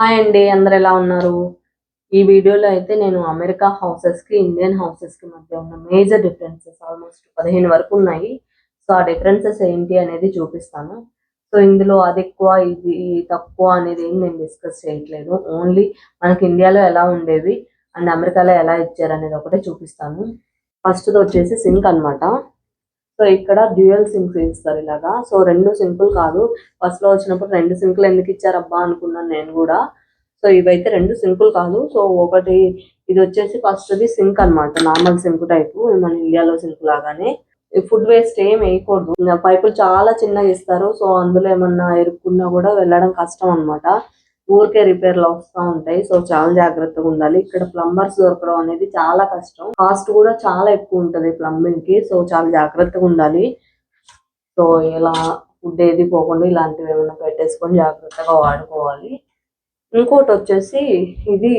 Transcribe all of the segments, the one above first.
Hi అండి అందరు ఎలా ఉన్నారు? ఈ వీడియోలో అయితే నేను అమెరికా హౌసెస్కి ఇండియన్ హౌసెస్కి మధ్య ఉన్న మేజర్ డిఫరెన్సెస్ ఆల్మోస్ట్ పదిహేను వరకు ఉన్నాయి. సో ఆ డిఫరెన్సెస్ ఏంటి అనేది చూపిస్తాను. సో ఇందులో అది ఎక్కువ ఇది తక్కువ అనేది ఏం నేను డిస్కస్ చేయట్లేదు. ఓన్లీ మనకి ఇండియాలో ఎలా ఉండేవి అండ్ అమెరికాలో ఎలా ఇచ్చారు అనేది ఒకటే చూపిస్తాను. ఫస్ట్ వచ్చేసి సింక్ అన్నమాట. సో ఇక్కడ డ్యూయల్ సింక్స్ ఇస్తారు ఇలాగా. సో రెండు సింకులు కాదు. ఫస్ట్లో వచ్చినప్పుడు రెండు సింకులు ఎందుకు ఇచ్చారబ్బా అనుకున్నాను నేను కూడా. సో ఇవైతే రెండు సింకులు కాదు. సో ఒకటి ఇది వచ్చేసి ఫస్ట్ ది సింక్ అన్నమాట. Normal sink type. మన ఇండియాలో సింక్ లాగానే. ఫుడ్ వేస్ట్ ఏం వేయకూడదు. పైపులు చాలా చిన్నగా ఇస్తారు. సో అందులో ఏమన్నా ఇరుక్కున్నా కూడా వెళ్ళడం కష్టం అన్నమాట. ఊరికే రిపేర్లు వస్తూ ఉంటాయి. సో చాలా జాగ్రత్తగా ఉండాలి. ఇక్కడ ప్లంబర్స్ దొరకడం అనేది చాలా కష్టం. కాస్ట్ కూడా చాలా ఎక్కువ ఉంటది ప్లంబింగ్కి. సో చాలా జాగ్రత్తగా ఉండాలి. సో ఇలా ఫుడ్ ఏది పోకుండా ఇలాంటివి ఏమైనా పెట్టేసుకొని జాగ్రత్తగా వాడుకోవాలి. ఇంకోటి వచ్చేసి ఇది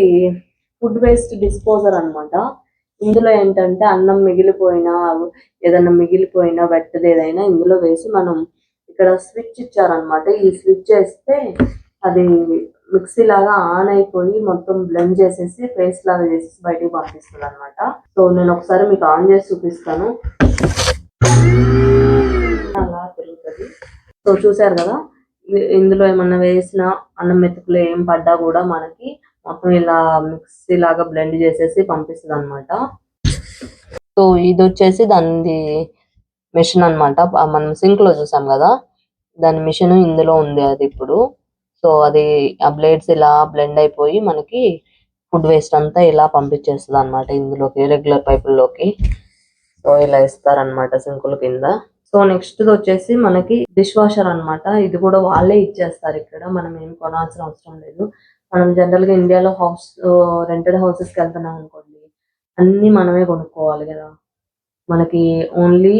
ఫుడ్ వేస్ట్ డిస్పోజర్ అన్నమాట. ఇందులో ఏంటంటే అన్నం మిగిలిపోయినా ఏదైనా మిగిలిపోయినా వెట్టది ఏదైనా ఇందులో వేసి మనం ఇక్కడ స్విచ్ ఇచ్చారనమాట ఈ స్విచ్ వేస్తే అది మిక్సీ లాగా ఆన్ అయిపోయి మొత్తం బ్లెండ్ చేసేసి పేస్ట్ లాగా చేసేసి బయటికి పంపిస్తుంది అనమాట సో నేను ఒకసారి మీకు ఆన్ చేసి చూపిస్తాను. అలా పెరుగుతుంది సో చూసారు కదా ఇందులో ఏమన్నా వేసిన అన్నం మెతుకులు ఏం పడ్డా కూడా మనకి మొత్తం ఇలా మిక్సీ లాగా బ్లెండ్ చేసేసి పంపిస్తుంది అనమాట సో ఇది వచ్చేసి దాని మిషన్ అన్నమాట. మనం సింక్లో చూసాం కదా దాని మిషన్ ఇందులో ఉంది అది ఇప్పుడు. సో అది ఆ బ్లేడ్స్ ఇలా బ్లెండ్ అయిపోయి మనకి ఫుడ్ వేస్ట్ అంతా ఇలా పంపించేస్తుంది అనమాట ఇందులోకి రెగ్యులర్ పైపుల్లోకి. సో ఇలా ఇస్తారనమాట సింకుల కింద. సో నెక్స్ట్ వచ్చేసి మనకి డిష్ వాషర్ అన్నమాట. ఇది కూడా వాళ్ళే ఇచ్చేస్తారు ఇక్కడ. మనం ఏం కొనాల్సిన అవసరం లేదు. మనం జనరల్గా ఇండియాలో హౌస్ రెంటెడ్ హౌసెస్కి వెళ్తున్నాం అనుకోండి అన్ని మనమే కొనుక్కోవాలి కదా. మనకి ఓన్లీ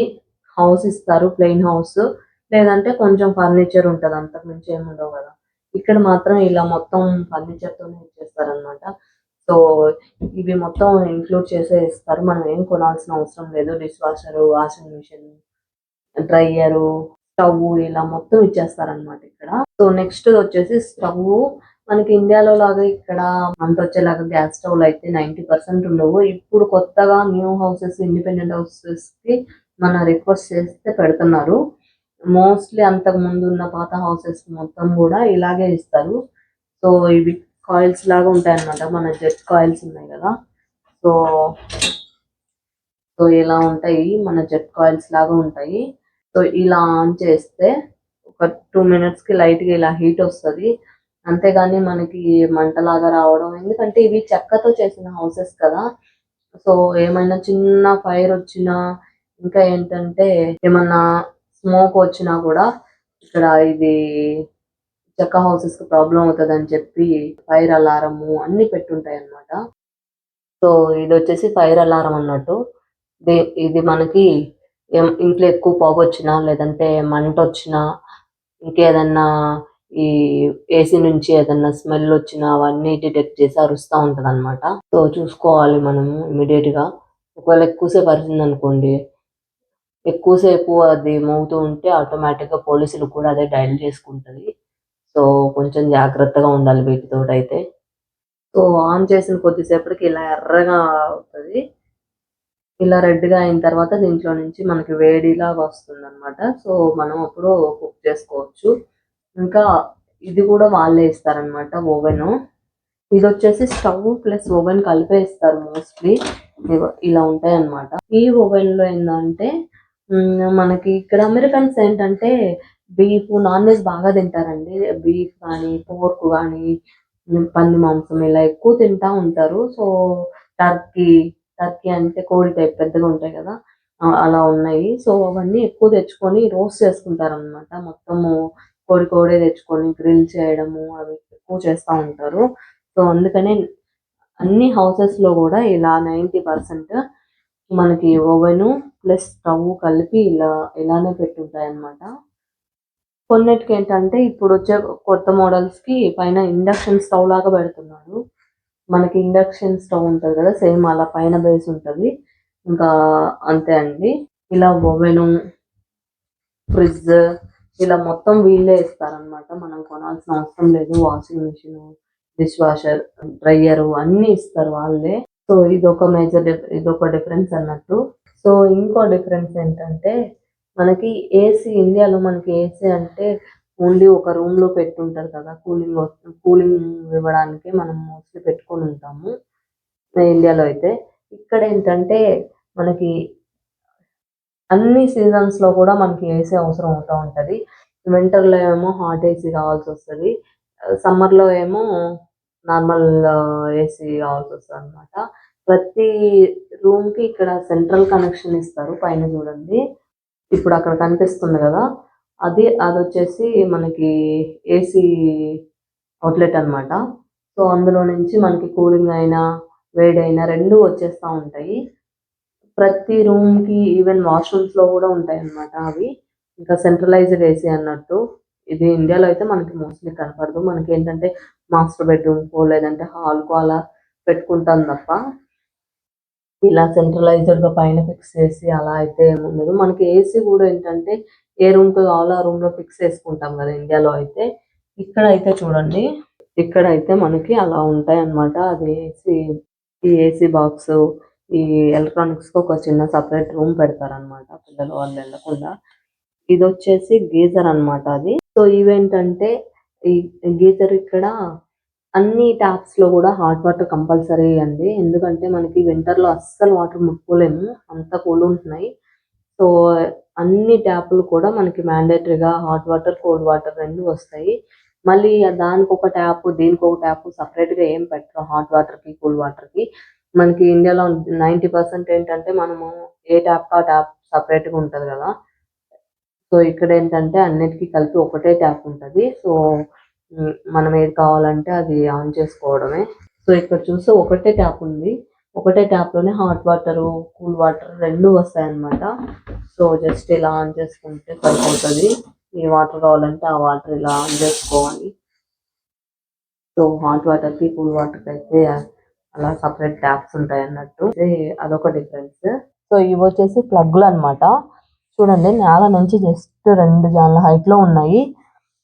హౌస్ ఇస్తారు ప్లెయిన్ హౌస్. లేదంటే కొంచెం ఫర్నిచర్ ఉంటది అంతకుమించి ఏమి ఉండవు కదా. ఇక్కడ మాత్రం ఇలా మొత్తం ఫర్నిచర్ తోనే ఇచ్చేస్తారు సో ఇవి మొత్తం ఇంక్లూడ్ చేసే ఇస్తారు మనం ఏం కొనాల్సిన అవసరం లేదు. Dish washer washing machine dryer stove ఇలా మొత్తం ఇచ్చేస్తారనమాట ఇక్కడ. సో నెక్స్ట్ వచ్చేసి స్టవ్. మనకి ఇండియాలో లాగా ఇక్కడ మంట వచ్చేలాగా గ్యాస్ స్టవ్లు అయితే నైన్టీ పర్సెంట్ ఉండవు. ఇప్పుడు కొత్తగా న్యూ హౌసెస్ ఇండిపెండెంట్ హౌసెస్కి మన రిక్వెస్ట్ చేస్తే పెడుతున్నారు. మోస్ట్లీ అంతకు ముందు ఉన్న పాత హౌసెస్ మొత్తం కూడా ఇలాగే ఇస్తారు. సో ఇవి కాయిల్స్ లాగా ఉంటాయి అన్నమాట మన జెట్ కాయిల్స్ ఉన్నాయి కదా. సో సో ఇలా ఉంటాయి. మన జెట్ కాయిల్స్ లాగా ఉంటాయి. సో ఇలా ఆన్ చేస్తే ఒక టూ మినిట్స్కి లైట్గా ఇలా హీట్ వస్తది. అంతేగాని మనకి మంటలాగా రావడం ఎందుకంటే ఇవి చెక్కతో చేసిన హౌసెస్ కదా. సో ఏమైనా చిన్న ఫైర్ వచ్చినా ఇంకా ఏంటంటే ఏమన్నా స్మోక్ వచ్చినా కూడా ఇక్కడ ఇది చెక్క హౌసెస్కి ప్రాబ్లం అవుతుంది అని చెప్పి ఫైర్ అలారము అన్ని పెట్టుంటాయి అన్నమాట. సో ఇది వచ్చేసి ఫైర్ అలారం అన్నట్టు. ఇది మనకి ఇంట్లో ఎక్కువ పొగ వచ్చినా లేదంటే మంట వచ్చినా ఇంకేదన్నా ఈ ఏసీ నుంచి ఏదన్నా స్మెల్ వచ్చినా అవన్నీ డిటెక్ట్ చేసి అరుస్తూ ఉంటది అనమాట సో చూసుకోవాలి మనము ఇమీడియట్గా ఒకవేళ ఎక్కువసేపు అరిసింది అనుకోండి ఎక్కువసేపు అది మోగుతూ ఉంటే ఆటోమేటిక్గా పోలీసులు కూడా అదే డైల్ చేసుకుంటది. సో కొంచెం జాగ్రత్తగా ఉండాలి వీటితో అయితే సో ఆన్ చేసిన కొద్దిసేపటికి ఇలా ఎర్రగా అవుతుంది. ఇలా రెడ్గా అయిన తర్వాత దీంట్లో నుంచి మనకి వేడిలాగా వస్తుంది అనమాట సో మనం అప్పుడు కుక్ చేసుకోవచ్చు. ఇంకా ఇది కూడా వాళ్ళే ఇస్తారనమాట ఓవెన్. ఇది వచ్చేసి స్టవ్ ప్లస్ ఓవెన్ కలిపే ఇస్తారు మోస్ట్లీ ఇలా ఉంటాయి అన్నమాట ఈ ఓవెన్లో ఏంటంటే మనకి ఇక్కడ అమెరికన్స్ ఏంటంటే బీఫ్ నాన్ వెజ్ బాగా తింటారండి. బీఫ్ కానీ పోర్క్ కానీ పంది మాంసం ఇలా ఎక్కువ తింటా ఉంటారు. సో టర్కీ టర్కీ అంటే కోడి టైప్ పెద్దగా ఉంటాయి కదా అలా ఉన్నాయి. సో అవన్నీ ఎక్కువ తెచ్చుకొని రోస్ట్ చేసుకుంటారు అనమాట మొత్తము కోడి కోడే తెచ్చుకొని గ్రిల్ చేయడము అవి ఎక్కువ చేస్తూ ఉంటారు. సో అందుకనే అన్ని హౌసెస్లో కూడా ఇలా నైంటీ పర్సెంట్ మనకి ఓవెన్ ప్లస్ స్టవ్ కలిపి ఇలా ఇలానే పెట్టుంటాయి అన్నమాట కొన్నిటికి ఏంటంటే ఇప్పుడు వచ్చే కొత్త మోడల్స్కి పైన ఇండక్షన్ స్టవ్ లాగా పెడుతున్నారు మనకి ఇండక్షన్ స్టవ్ ఉంటుంది కదా సేమ్ అలా పైన బేస్ ఉంటది. ఇంకా అంతే అండి. ఇలా ఓవెను ఫ్రిడ్జ్ ఇలా మొత్తం వీళ్ళే ఇస్తారనమాట మనం కొనాల్సిన అవసరం లేదు. Washing machine dish washer dryer అన్ని ఇస్తారు వాళ్ళే. సో ఇదొక మేజర్ ఇదొక డిఫరెన్స్ అన్నట్టు. సో ఇంకో డిఫరెన్స్ ఏంటంటే మనకి ఏసీ ఇండియాలో మనకి ఏసీ అంటే ఓన్లీ ఒక రూమ్లో పెట్టుంటారు కదా కూలింగ్ కూలింగ్ ఇవ్వడానికి మనం మోస్ట్లీ పెట్టుకొని ఉంటాము. ఇండియాలో అయితే ఇక్కడ ఏంటంటే మనకి అన్ని సీజన్స్లో కూడా మనకి ఏసీ అవసరం అవుతా ఉంటది. వింటర్లో ఏమో హాట్ ఏసీ కావాల్సి వస్తది. సమ్మర్లో ఏమో నార్మల్ ఏసీ కావాల్సి వస్తుంది అనమాట ప్రతి రూమ్కి ఇక్కడ సెంట్రల్ కనెక్షన్ ఇస్తారు పైన చూడండి. ఇప్పుడు అక్కడ కనిపిస్తుంది కదా. అది అది వచ్చేసి మనకి ఏసీ అవుట్లెట్ అన్నమాట. సో అందులో నుంచి మనకి కూలింగ్ అయినా వేడైనా రెండు వచ్చేస్తా ఉంటాయి. ప్రతి రూమ్కి ఈవెన్ వాష్రూమ్స్లో కూడా ఉంటాయి అన్నమాట అవి. ఇంకా సెంట్రలైజ్డ్ ఏసీ అన్నట్టు. ఇది ఇండియాలో అయితే మనకి మోస్ట్లీ కనపడదు. మనకి ఏంటంటే మాస్టర్ బెడ్రూమ్కో లేదంటే హాల్కో అలా పెట్టుకుంటాం తప్ప ఇలా సెంట్రలైజ్డ్గా పైన ఫిక్స్ చేసి అలా అయితే ఉండదు. మనకి ఏసీ కూడా ఏంటంటే ఏ రూమ్ కావాలో ఆ రూమ్లో ఫిక్స్ చేసుకుంటాం కదా ఇండియాలో అయితే. ఇక్కడ అయితే చూడండి ఇక్కడ అయితే మనకి అలా ఉంటాయి అన్నమాట అది ఏసీ ఈ ఏసీ బాక్స్ ఈ ఎలక్ట్రానిక్స్కి ఒక చిన్న సపరేట్ రూమ్ పెడతారనమాట పిల్లలు వాళ్ళు వెళ్ళకుండా. ఇది వచ్చేసి గీజర్ అన్నమాట అది. సో ఇవేంటంటే ఈ గీజర్ ఇక్కడ అన్ని ట్యాప్స్లో కూడా హాట్ వాటర్ కంపల్సరీ అండి. ఎందుకంటే మనకి వింటర్లో అస్సలు వాటర్ ముట్టుకోలేము. అంత కూల్ ఉంటున్నాయి. సో అన్ని ట్యాప్లు కూడా మనకి మ్యాండేటరీగా హాట్ వాటర్ కోల్డ్ వాటర్ రెండు వస్తాయి. మళ్ళీ దానికి ఒక ట్యాప్ దీనికి ఒక ట్యాప్ సపరేట్గా ఏం పెట్టరు హాట్ వాటర్కి కూల్ వాటర్కి. మనకి ఇండియాలో నైన్టీ పర్సెంట్ ఏంటంటే మనము ఏ ట్యాప్ ఆ ట్యాప్ సపరేట్గా ఉంటది కదా. సో ఇక్కడ ఏంటంటే అన్నిటికీ కలిపి ఒకటే ట్యాప్ ఉంటది. సో మనం ఏది కావాలంటే అది ఆన్ చేసుకోవడమే. సో ఇక్కడ చూస్తే ఒకటే ట్యాప్ ఉంది. ఒకటే ట్యాప్లోనే హాట్ వాటర్ కూల్ వాటర్ రెండు వస్తాయి అన్నమాట సో జస్ట్ ఇలా ఆన్ చేసుకుంటే సరిపోతుంది. ఏ వాటర్ కావాలంటే ఆ వాటర్ ఇలా ఆన్ చేసుకోవాలి. సో హాట్ వాటర్కి కూల్ వాటర్కి అయితే అలా సపరేట్ ట్యాప్స్ ఉంటాయి అన్నట్టు అదొక డిఫరెన్స్. సో ఇవి వచ్చేసి ప్లగ్లు అన్నమాట చూడండి నేల నుంచి జస్ట్ రెండు జాన్ల హైట్లో ఉన్నాయి.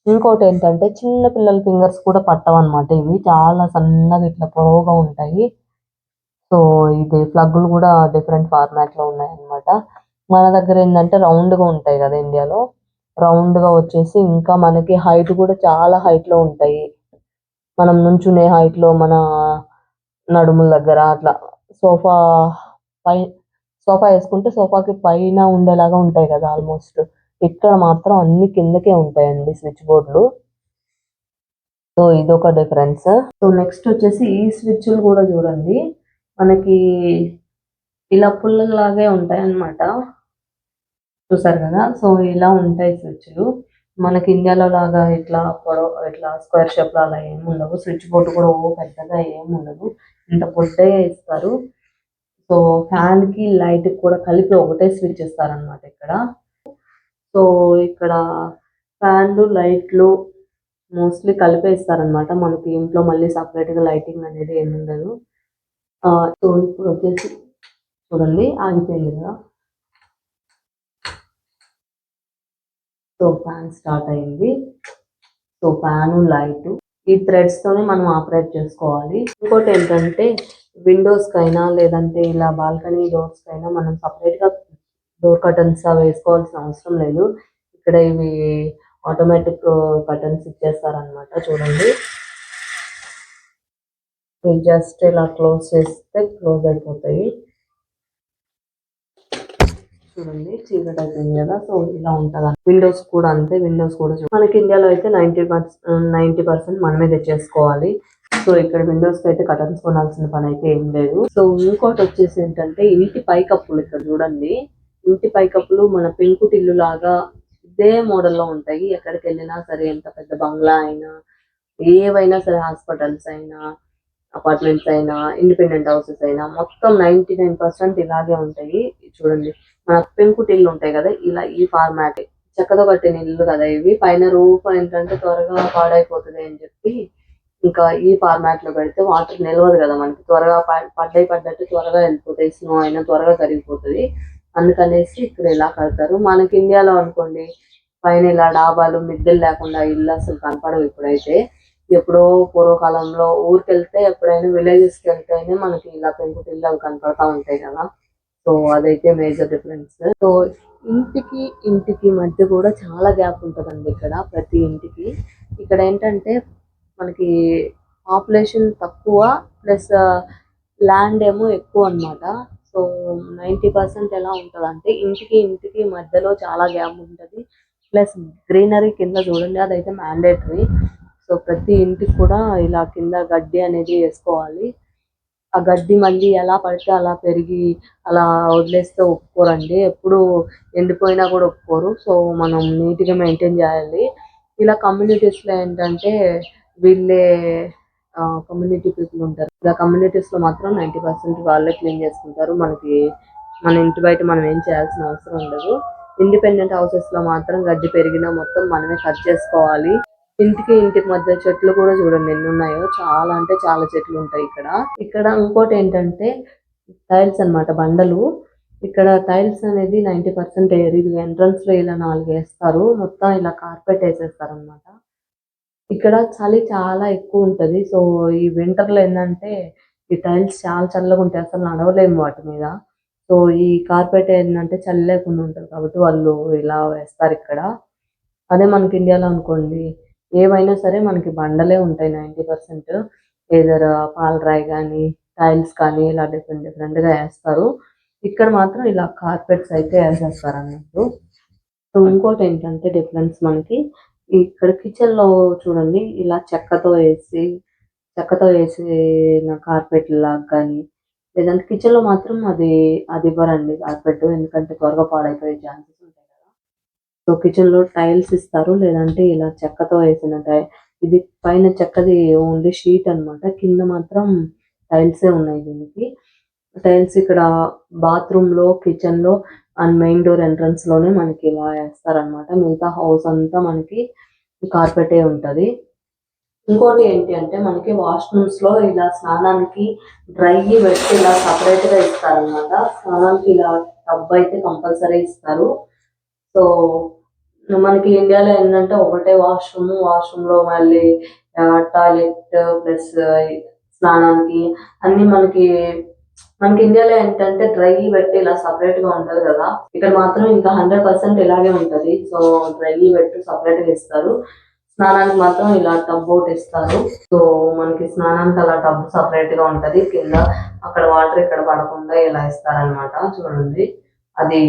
ఇంకోటి ఏంటంటే చిన్న పిల్లల ఫింగర్స్ కూడా పట్టవు అనమాట ఇవి. చాలా సన్నగా ఇట్లా పొడవుగా ఉంటాయి. సో ఇది ప్లగ్లు కూడా డిఫరెంట్ ఫార్మాట్లో ఉన్నాయి అన్నమాట మన దగ్గర ఏంటంటే రౌండ్గా ఉంటాయి కదా ఇండియాలో. రౌండ్గా వచ్చేసి ఇంకా మనకి హైట్ కూడా చాలా హైట్లో ఉంటాయి. మనం నుంచునే హైట్లో మన నడుముల దగ్గర అట్లా. సోఫా పై సోఫా వేసుకుంటే సోఫాకి పైన ఉండేలాగా ఉంటాయి కదా ఆల్మోస్ట్. ఇక్కడ మాత్రం అన్ని కిందకే ఉంటాయండి స్విచ్ బోర్డులు. సో ఇదొక డిఫరెన్స్. సో నెక్స్ట్ వచ్చేసి ఈ స్విచ్లు కూడా చూడండి. మనకి ఇలా పుల్లలాగే ఉంటాయి అన్నమాట చూసారు కదా? సో ఇలా ఉంటాయి స్విచ్లు. మనకి ఇండియాలో లాగా ఇట్లా పొడవు ఇట్లా స్క్వేర్ షేప్లో అలా ఏమి ఉండవు. స్విచ్ బోర్డు కూడా ఓ పెద్దగా ఏమి ఉండదు. ఇంత పొడ్డే ఇస్తారు. సో ఫ్యాన్కి లైట్కి కూడా కలిపి ఒకటే స్విచ్ ఇస్తారనమాట ఇక్కడ. సో ఇక్కడ ఫ్యాన్లు లైట్లు మోస్ట్లీ కలిపే ఇస్తారనమాట మనకి ఇంట్లో మళ్ళీ సపరేట్గా లైటింగ్ అనేది ఏమి ఉండదు. ఆ, సో ఇప్పుడు వచ్చేసి చూడండి ఆగిపోయింది కదా. సో ఫ్యాన్ స్టార్ట్ అయింది. సో ఫ్యాన్ లైట్ ఈ థ్రెడ్స్తోనే మనం ఆపరేట్ చేసుకోవాలి. ఇంకోటి ఏంటంటే విండోస్ కైనా లేదంటే ఇలా బాల్కనీ డోర్స్ కైనా మనం సపరేట్గా డోర్ కర్టన్స్ వేసుకోవాల్సిన అవసరం లేదు. ఇక్కడ ఇవి ఆటోమేటిక్ కర్టన్స్ uh, ఇచ్చేస్తారనమాట చూడండి. జస్ట్ ఇలా క్లోజ్ చేస్తే క్లోజ్ అయిపోతాయి. చూడండి చీకటి అయిపోయింది కదా సో ఇలా ఉంటది. విండోస్ కూడా అంతే విండోస్ కూడా మనకి ఇండియాలో అయితే నైన్టీ పర్సెంట్ నైన్టీ పర్సెంట్ మనమే తెచ్చేసుకోవాలి. సో ఇక్కడ విండోస్కి అయితే కటన్స్ కొనాల్సిన పని అయితే ఏం లేదు. సో ఇంకోటి వచ్చేసి ఏంటంటే ఇంటి పైకప్పులు ఇక్కడ చూడండి. ఇంటి పైకప్పులు మన పెంకుటిల్లు లాగా ఇదే మోడల్లో ఉంటాయి. ఎక్కడికి వెళ్ళినా సరే ఎంత పెద్ద బంగ్లా అయినా ఏవైనా సరే హాస్పిటల్స్ అయినా అపార్ట్మెంట్స్ అయినా ఇండిపెండెంట్ హౌసెస్ అయినా మొత్తం నైన్టీ నైన్ పర్సెంట్ ఇలాగే ఉంటాయి. చూడండి. మన పెంకుటిల్లు ఉంటాయి కదా ఇలా ఈ ఫార్మాటే చెక్కతో కట్టిన ఇల్లు కదా ఇవి. పైన రూఫ్ ఏంటంటే త్వరగా పాడైపోతుంది అని చెప్పి ఇంకా ఈ ఫార్మాట్లో పెడితే వాటర్ నిలవదు కదా మనకి. త్వరగా ప- పడ్డాయి పడ్డట్టు త్వరగా వెళ్ళిపోతాయి. స్నో అయినా త్వరగా కరిగిపోతుంది. అందుకనేసి ఇక్కడ ఇలా కడతారు. మనకి ఇండియాలో అనుకోండి పైన ఇలా డాబాలు మిద్దెలు లేకుండా ఇల్లు అసలు కనపడవు ఇప్పుడైతే. ఎప్పుడో పూర్వకాలంలో ఊరికి వెళ్తే ఎప్పుడైనా విలేజెస్కి వెళ్తేనే మనకి ఇలా పెంకుటిల్లు అవి కనపడతా ఉంటాయి కదా. సో అదైతే మేజర్ డిఫరెన్స్ సో ఇంటికి ఇంటికి మధ్య కూడా చాలా గ్యాప్ ఉంటుందండి ఇక్కడ ప్రతి ఇంటికి. ఇక్కడ ఏంటంటే మనకి పాపులేషన్ తక్కువ ప్లస్ ల్యాండ్ ఏమో ఎక్కువ అన్నమాట. సో నైంటీ పర్సెంట్ ఎలా ఉంటుంది అంటే ఇంటికి ఇంటికి మధ్యలో చాలా గ్యాప్ ఉంటుంది. ప్లస్ గ్రీనరీ కింద చూడండి అదైతే మ్యాండేటరీ. సో ప్రతి ఇంటికి కూడా ఇలా కింద గడ్డి అనేది వేసుకోవాలి. ఆ గడ్డి మళ్ళీ ఎలా పడితే అలా పెరిగి అలా వదిలేస్తే ఒప్పుకోరండి. ఎప్పుడు ఎండిపోయినా కూడా ఒప్పుకోరు. సో మనం నీట్గా మెయింటైన్ చేయాలి. ఇలా కమ్యూనిటీస్లో లో ఏంటంటే వీళ్ళే కమ్యూనిటీ పీపుల్ ఉంటారు. ఇలా కమ్యూనిటీస్లో మాత్రం నైంటీ పర్సెంట్ వాళ్ళే క్లీన్ చేసుకుంటారు. మనకి మన ఇంటి బయట మనం ఏం చేయాల్సిన అవసరం ఉండదు. ఇండిపెండెంట్ హౌసెస్లో మాత్రం గడ్డి పెరిగినా మొత్తం మనమే కట్ చేసుకోవాలి. ఇంటికి ఇంటికి మధ్య చెట్లు కూడా చూడండి ఎన్ని ఉన్నాయో. చాలా అంటే చాలా చెట్లు ఉంటాయి ఇక్కడ. ఇక్కడ ఇంకోటి ఏంటంటే టైల్స్ అన్నమాట బండలు. ఇక్కడ టైల్స్ అనేది నైంటీ పర్సెంట్ ఇది ఎంట్రన్స్లో ఇలా నాలుగు వేస్తారు. మొత్తం ఇలా కార్పెట్ వేసేస్తారు అన్నమాట ఇక్కడ చలి చాలా ఎక్కువ ఉంటది. సో ఈ వింటర్లో ఏంటంటే ఈ టైల్స్ చాలా చల్లగా ఉంటాయి. అసలు నడవలేము వాటి మీద. సో ఈ కార్పెట్ ఏంటంటే చలి లేకుండా ఉంటుంది కాబట్టి వాళ్ళు ఇలా వేస్తారు ఇక్కడ. అదే మనకి ఇండియాలో అనుకోండి ఏవైనా సరే మనకి బండలే ఉంటాయి నైంటీ పర్సెంట్ ఏదర్ పాలరాయి కానీ టైల్స్ కానీ ఇలా డిఫరెంట్ డిఫరెంట్గా వేస్తారు. ఇక్కడ మాత్రం ఇలా కార్పెట్స్ అయితే వేసేస్తారు అన్నట్టు. సో ఇంకోటి ఏంటంటే డిఫరెన్స్ మనకి ఇక్కడ కిచెన్లో చూడండి ఇలా చెక్కతో వేసి చెక్కతో వేసిన కార్పెట్ లాగా కానీ లేదంటే కిచెన్లో మాత్రం అది అది ఇవ్వరండి కార్పెట్ ఎందుకంటే త్వరగా పాడైపోయే ఛాన్సెస్ ఉంటాయి కదా. సో కిచెన్లో టైల్స్ ఇస్తారు లేదంటే ఇలా చెక్కతో వేసిన టై ఇది పైన చెక్కది ఓన్లీ షీట్ అన్నమాట కింద మాత్రం టైల్సే ఉన్నాయి దీనికి. టైల్స్ ఇక్కడ బాత్రూమ్లో కిచెన్లో అండ్ మెయిన్ డోర్ ఎంట్రన్స్లోనే మనకి ఇలా వేస్తారన్నమాట. మిగతా హౌస్ అంతా మనకి కార్పెటే ఉంటది. ఇంకోటి ఏంటి అంటే మనకి వాష్రూమ్స్లో ఇలా స్నానానికి డ్రై పెట్టి ఇలా సపరేట్గా ఇస్తారనమాట స్నానానికి ఇలా టబ్ అయితే కంపల్సరీ ఇస్తారు. సో మనకి ఇండియాలో ఏంటంటే ఒకటే వాష్రూమ్ వాష్రూమ్లో మళ్ళీ టాయిలెట్ ప్లస్ స్నానానికి అన్ని మనకి మనకి ఇండియాలో ఏంటంటే డ్రై పెట్టి ఇలా సపరేట్గా ఉంటది కదా. ఇక్కడ మాత్రం ఇంకా హండ్రెడ్ పర్సెంట్ ఇలాగే ఉంటది. సో డ్రై పెట్టి సపరేట్గా ఇస్తారు. స్నానానికి మాత్రం ఇలా టబ్ ఒకటి ఇస్తారు. సో మనకి స్నానానికి అలా టబ్ సపరేట్గా ఉంటది. కింద అక్కడ వాటర్ ఇక్కడ పడకుండా ఇలా ఇస్తారనమాట చూడండి. అది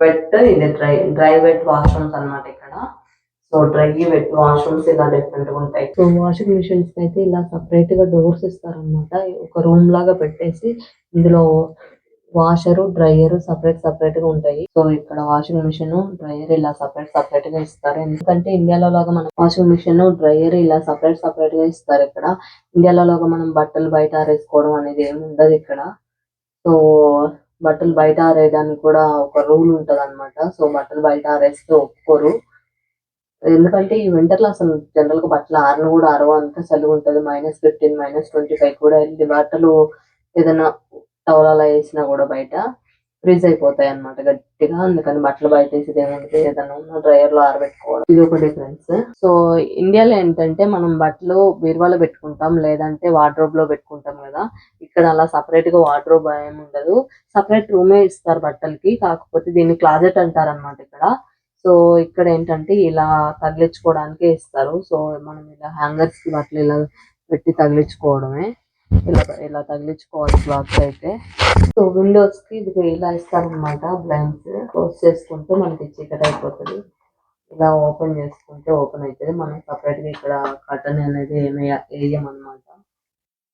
వెట్ ఇది డ్రై డ్రై వెట్ వాష్రూమ్స్ అన్నమాట ఇక్కడ. సో డ్రై వెట్ వాష్రూమ్స్ ఇలా డిఫరెంట్ ఉంటాయి. సో వాషింగ్ మిషన్స్ అయితే ఇలా సపరేట్గా డోర్స్ ఇస్తారన్నమాట. ఒక రూమ్ లాగా పెట్టేసి ఇందులో వాషర్ డ్రైయర్ సపరేట్ సపరేట్గా ఉంటాయి. సో ఇక్కడ వాషింగ్ మిషన్ డ్రైయర్ ఇలా సపరేట్ సపరేట్గా ఇస్తారు. ఎందుకంటే ఇండియాలో లాగా మనం వాషింగ్ మిషన్ డ్రైయర్ ఇలా సపరేట్ సపరేట్గా ఇస్తారు ఇక్కడ. ఇండియాలో లాగా మనం బట్టలు బయట ఆరేసుకోవడం అనేది ఏమి ఉండదు ఇక్కడ. సో బట్టలు బయట ఆరేయడానికి కూడా ఒక రూల్ ఉంటది అనమాట సో బట్టలు బయట ఆరేస్తే ఒప్పుకోరు. ఎందుకంటే ఈ వింటర్లో అసలు జనరల్గా బట్టలు ఆరను కూడా ఆరవు. అంత చలి ఉంటుంది. Minus fifteen minus twenty five కూడా వెళ్ళి బట్టలు ఏదైనా టవల్ అలా వేసినా కూడా బయట ఫ్రీజ్ అయిపోతాయి అన్నమాట గట్టిగా. అందుకని బట్టలు బయట వేసేది ఏమంటే ఏదైనా డ్రైయర్లో ఆరబెట్టుకోవడం. ఇది ఒక డిఫరెన్స్ సో ఇండియాలో ఏంటంటే మనం బట్టలు బీరువాలో పెట్టుకుంటాం లేదంటే వార్డ్రోబ్లో పెట్టుకుంటాం కదా. ఇక్కడ అలా సపరేట్గా వార్డ్రోబ్ ఏమి ఉండదు సపరేట్ రూమే ఇస్తారు బట్టలకి. కాకపోతే దీన్ని క్లాజెట్ అంటారు అనమాట ఇక్కడ. సో ఇక్కడ ఏంటంటే ఇలా తగిలించుకోవడానికే ఇస్తారు. సో మనం ఇలా హ్యాంగర్స్ అట్లా బట్టలు ఇలా పెట్టి తగిలించుకోవడమే. ఇలా ఇలా తగిలించుకోవాలి క్లాత్స్ అయితే. సో విండోస్కి ఇది ఇలా ఇస్తారనమాట బ్లైండ్స్ క్లోజ్ చేసుకుంటే మనకి చీకటి అయిపోతుంది. ఇలా ఓపెన్ చేసుకుంటే ఓపెన్ అవుతుంది మనం సపరేట్గా ఇక్కడ కటన్ అనేది ఏమి వేయమన్నమాట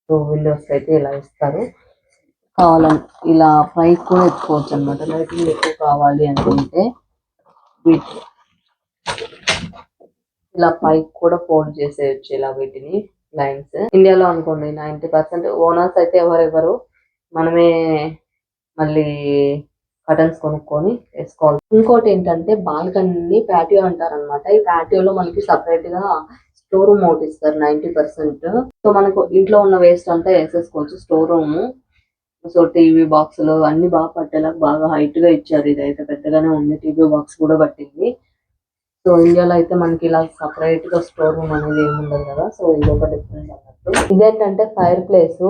సో విండోస్ అయితే ఇలా ఇస్తారు. కావాలని ఇలా పైకి కూడా ఎత్తుకోవచ్చు అనమాట లైటింగ్ ఎక్కువ కావాలి అనుకుంటే వీటిని. ఇలా పైకి కూడా ఫోల్డ్ చేసేయచ్చు ఇలా వీటిని లైన్స్. ఇండియాలో అనుకోండి నైన్టీ పర్సెంట్ ఓనర్స్ అయితే ఎవరెవరు మనమే మళ్ళీ కటన్స్ కొనుక్కొని వేసుకోవాలి. ఇంకోటి ఏంటంటే బాల్కనీ ప్యాటియో అంటారు అనమాట ఈ ప్యాటియోలో మనకి సపరేట్గా స్టోర్ రూమ్ ఒకటి ఇస్తారు నైన్టీ పర్సెంట్. సో మనకు ఇంట్లో ఉన్న వేస్ట్ అంతా వేసేసుకోవచ్చు స్టోర్ రూమ్. సో టీవీ బాక్సులు అన్ని బాగా పట్టేలాగా బాగా హైట్గా ఇచ్చారు. ఇది అయితే పెద్దగానే ఉంది. టీవీ బాక్స్ కూడా పట్టింది. సో ఇండియాలో అయితే మనకి ఇలా సపరేట్గా స్టోర్ రూమ్ అనేది ఏమి ఉండదు కదా. సో ఇది ఒక డిఫరెంట్ అన్నట్టు. ఇదేంటంటే ఫైర్ ప్లేస్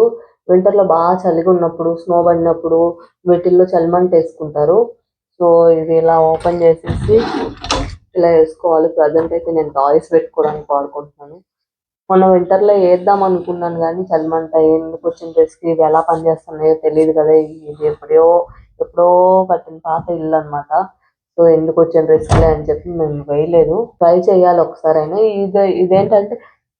వింటర్లో బాగా చలిగా ఉన్నప్పుడు స్నో పడినప్పుడు వీటిల్లో చలిమంట వేసుకుంటారు. సో ఇది ఇలా ఓపెన్ చేసేసి ఇలా వేసుకోవాలి. ప్రజెంట్ అయితే నేను టాయ్స్ పెట్టుకోవడానికి వాడుకుంటున్నాను. మొన్న వింటర్లో వేద్దాం అనుకున్నాను కానీ చలిమంట ఎందుకు వచ్చిన డ్రెస్కి ఇవి ఎలా పనిచేస్తున్నాయో తెలియదు కదా ఇది ఎప్పుడో ఎప్పుడో కట్టిన పాత ఇల్లు అన్నమాట. సో ఎందుకు వచ్చిన డ్రెస్లే అని చెప్పి మేము వేయలేదు. ట్రై చేయాలి ఒకసారి అయినా ఇది ఇదేంటంటే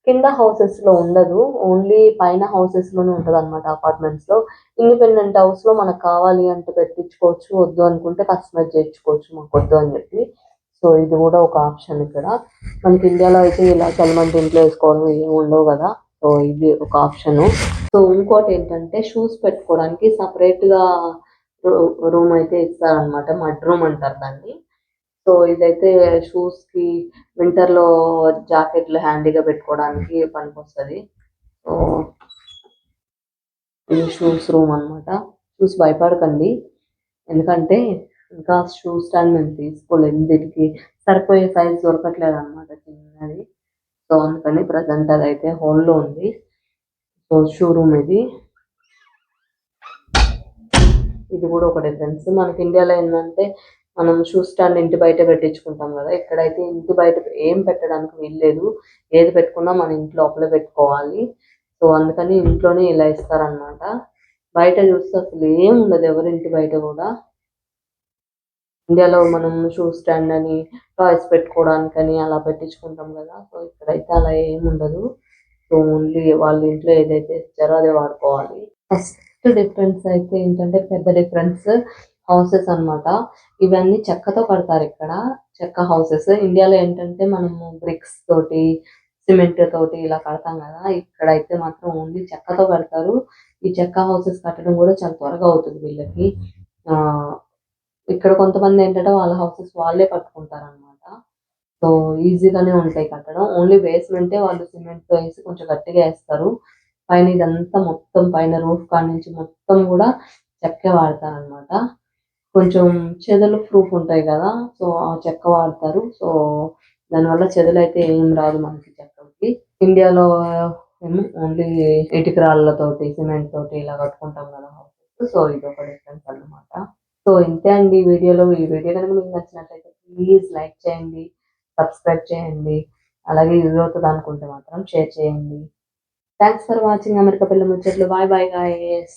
కింద హౌసెస్లో ఉండదు. ఓన్లీ పైన హౌసెస్లోనే ఉంటది అనమాట అపార్ట్మెంట్స్లో. ఇండిపెండెంట్ హౌస్లో మనకు కావాలి అంటే పెట్టించుకోవచ్చు వద్దు అనుకుంటే కస్టమైజ్ చేయించుకోవచ్చు మాకు వద్దు అని చెప్పి. సో ఇది కూడా ఒక ఆప్షన్ ఇక్కడ. మనకి ఇండియాలో అయితే ఇలా చలిమంట ఇంట్లో వేసుకోవడం ఏమి ఉండవు కదా. సో ఇది ఒక ఆప్షన్. సో ఇంకోటి ఏంటంటే షూస్ పెట్టుకోవడానికి సపరేట్గా రూమ్ అయితే ఇస్తారనమాట మడ్ రూమ్ అంటారు దాన్ని. సో ఇదైతే షూస్కి వింటర్లో జాకెట్లు హ్యాండీగా పెట్టుకోవడానికి పనికొస్తుంది. సో ఇది షూస్ రూమ్ అన్నమాట. షూస్ భయపడకండి. ఎందుకంటే ఇంకా షూ స్టాండ్ మేము తీసుకోలేదు దీనికి సరిపోయే సైజ్ దొరకట్లేదు అనమాట చిన్నది. సో అందుకని ప్రజెంట్ అది అయితే హోల్లో ఉంది. సో షోరూమ్ ఇది. ఇది కూడా ఒక డిఫరెన్స్ మనకి ఇండియాలో ఏంటంటే మనం షూ స్టాండ్ ఇంటి బయట పెట్టించుకుంటాం కదా. ఇక్కడైతే ఇంటి బయట ఏం పెట్టడానికి వీల్లేదు ఏది పెట్టుకున్నా మన ఇంటి లోపలే పెట్టుకోవాలి. సో అందుకని ఇంట్లోనే ఇలా ఇస్తారనమాట బయట చూస్తే అసలు ఏం ఉండదు ఎవరింటి బయట కూడా. ఇండియాలో మనం షూ స్టాండ్ అని టాయ్స్ పెట్టుకోవడానికని అలా పెట్టించుకుంటాం కదా. సో ఇక్కడైతే అలా ఏమి ఉండదు. సో ఓన్లీ వాళ్ళ ఇంట్లో ఏదైతే ఇచ్చారో అదే వాడుకోవాలి. ఫస్ట్ డిఫరెన్స్ అయితే ఏంటంటే పెద్ద డిఫరెన్స్ హౌసెస్ అన్నమాట. ఇవన్నీ చెక్కతో కడతారు ఇక్కడ. చెక్క హౌసెస్ ఇండియాలో ఏంటంటే మనము బ్రిక్స్ తోటి సిమెంట్ తోటి ఇలా కడతాం కదా. ఇక్కడ అయితే మాత్రం ఓన్లీ చెక్కతో కడతారు. ఈ చెక్క హౌసెస్ కట్టడం కూడా చాలా త్వరగా అవుతుంది వీళ్ళకి. ఆ ఇక్కడ కొంతమంది ఏంటంటే వాళ్ళ హౌసెస్ వాళ్ళే కట్టుకుంటారనమాట సో ఈజీగానే ఉంటాయి కట్టడం. ఓన్లీ బేస్మెంటే వాళ్ళు సిమెంట్తో వేసి కొంచెం గట్టిగా వేస్తారు. పైన ఇదంతా మొత్తం పైన రూఫ్ కాడ నుంచి మొత్తం కూడా చెక్క వాడతారనమాట కొంచెం చెదలు ప్రూఫ్ ఉంటాయి కదా సో ఆ చెక్క వాడతారు. సో దానివల్ల చెదలు అయితే ఏం రాదు మనకి చెక్కకి ఇండియాలో ఏమో ఓన్లీ ఇటుకరాళ్ళతోటి సిమెంట్ తోటి ఇలా కట్టుకుంటాం కదా హౌసెస్. సో ఇది ఒక డిఫరెన్స్ అన్నమాట. సో ఇంతే అండి ఈ వీడియోలో. ఈ వీడియో కనుక మీకు నచ్చినట్లయితే ప్లీజ్ లైక్ చేయండి సబ్స్క్రైబ్ చేయండి. అలాగే యూజ్ అవుతుంది అనుకుంటే మాత్రం షేర్ చేయండి. థ్యాంక్స్ ఫర్ వాచింగ్ అమెరికా పిల్ల ముచ్చట్లు. Bye bye guys.